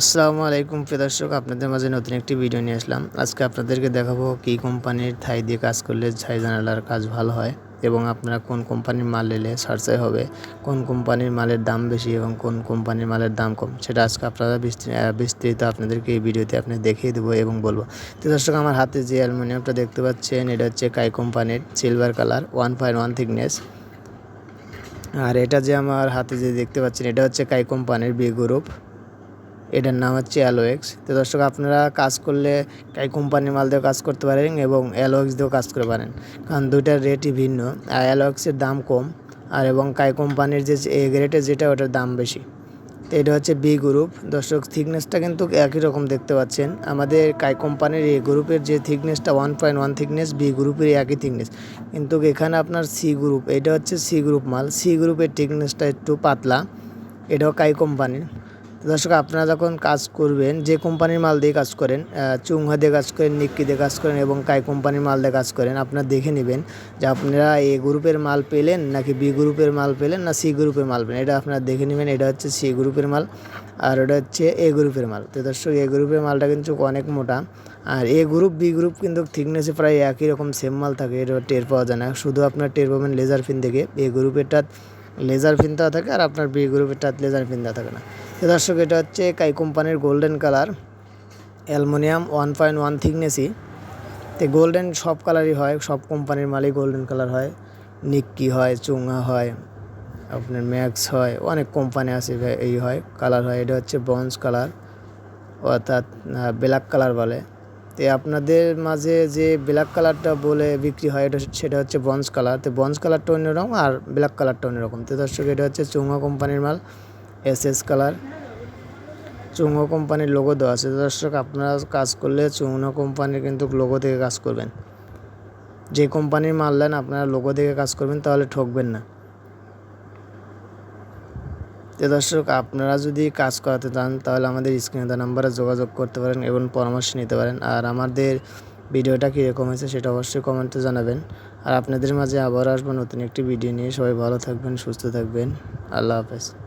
আসসালামু আলাইকুম দর্শক, আপনাদের মাঝে নতুন একটি ভিডিও নিয়ে আসলাম। আজকে আপনাদেরকে দেখাবো কী কোম্পানির থাই দিয়ে কাজ করলে ছাই জানালার কাজ ভালো হয় এবং আপনারা কোন কোম্পানির মাল নিলে সারচাই হবে, কোন কোম্পানির মালের দাম বেশি এবং কোন কোম্পানির মালের দাম কম, সেটা আজকে আপনারা বিস্তারিত আপনাদেরকে এই ভিডিওতে আপনি দেখিয়ে দেবো এবং বলব। তো দর্শক, আমার হাতে যে অ্যালুমিনিয়ামটা দেখতে পাচ্ছেন, এটা হচ্ছে কাই কোম্পানির silver colour one point one thickness আর এটা যে আমার হাতে যে দেখতে পাচ্ছেন, এটা হচ্ছে কাই কোম্পানির বি গ্রুপ এটার নাম হচ্ছে অ্যালোএক্স তো দর্শক, আপনারা কাজ করলে কাই কোম্পানির মাল দিয়েও কাজ করতে পারেন এবং অ্যালোএক্স দিয়েও কাজ করতে পারেন। কারণ দুইটার রেটই ভিন্ন। আর অ্যালোএক্সের দাম কম। আর এবং কাই কোম্পানির যে এ গ্রেডের যেটা, ওটার দাম বেশি। তো এটা হচ্ছে বি গ্রুপ দর্শক থিকনেসটা কিন্তু একই রকম দেখতে পাচ্ছেন। আমাদের কাই কোম্পানির এ গ্রুপের যে থিকনেসটা one point one thickness B গ্রুপের একই থিকনেস কিন্তু এখানে আপনার সি গ্রুপ এটা হচ্ছে সি গ্রুপ মাল। সি গ্রুপের থিকনেসটা একটু পাতলা। এটাও কাই কোম্পানির। দর্শক, আপনারা যখন কাজ করবেন, যে কোম্পানির মাল দিয়ে কাজ করেন চুংহা দিয়ে কাজ করেন, নিক্কি দিয়ে কাজ করেন এবং কাই কোম্পানির মাল দিয়ে কাজ করেন, আপনারা দেখে নেবেন যে আপনারা এ গ্রুপের মাল পেলেন নাকি বি গ্রুপের মাল পেলেন না সি গ্রুপের মাল পেলেন। এটা আপনারা দেখে নেবেন, এটা হচ্ছে সি গ্রুপের মাল আর ওটা হচ্ছে এ গ্রুপের মাল। তো দর্শক, এ গ্রুপের মালটা কিন্তু অনেক মোটা আর এ গ্রুপ, বি গ্রুপ কিন্তু থিকনেসে প্রায় একই রকম সেম মাল থাকে, এটা টের পাওয়া যায় না। শুধু আপনার টের পাবেন লেজার ফিন থেকে। এ গ্রুপেরটা লেজার ফিন দেওয়া থাকে আর আপনার বি গ্রুপেরটা লেজার ফিন দেওয়া থাকে না। দর্শক, এটা হচ্ছে কাই কোম্পানির golden colour aluminium one point one থিকনেসই তো গোল্ডেন সব কালারই হয়, সব কোম্পানির মালই গোল্ডেন কালার হয়। নিক্কি হয় চুঙ্গা হয়, আপনার ম্যাক্স হয়, অনেক কোম্পানি আছে এই হয় কালার হয়। এটা হচ্ছে ব্রঞ্জ কালার অর্থাৎ ব্ল্যাক কালার বলে। তো আপনাদের মাঝে যে ব্ল্যাক কালারটা বলে বিক্রি হয়, এটা সেটা হচ্ছে ব্রঞ্জ কালার তো ব্রঞ্জ কালারটা অন্যরকম আর ব্ল্যাক কালারটা অন্যরকম। তো দর্শক, এটা হচ্ছে চুঙ্গা কোম্পানির মাল। S S colour. চুঙ্গো কোম্পানির লোগো দেওয়া আছে। দর্শক, আপনারা কাজ করলে চুঙ্গো কোম্পানির কিন্তু লোগো থেকে কাজ করবেন। যে কোম্পানির মাল নেন, আপনারা লোগো থেকে কাজ করবেন, তাহলে ঠকবেন না। তো দর্শক, আপনারা যদি কাজ করাতে চান, তাহলে আমাদের স্ক্রিনে দেওয়া নাম্বারে যোগাযোগ করতে পারেন এবং পরামর্শ নিতে পারেন। আর আমাদের ভিডিওটা কীরকম হয়েছে, সেটা অবশ্যই কমেন্টে জানাবেন। আর আপনাদের মাঝে আবার আসব নতুন একটি ভিডিও নিয়ে। সবাই ভালো থাকবেন, সুস্থ থাকবেন। আল্লাহ হাফেজ।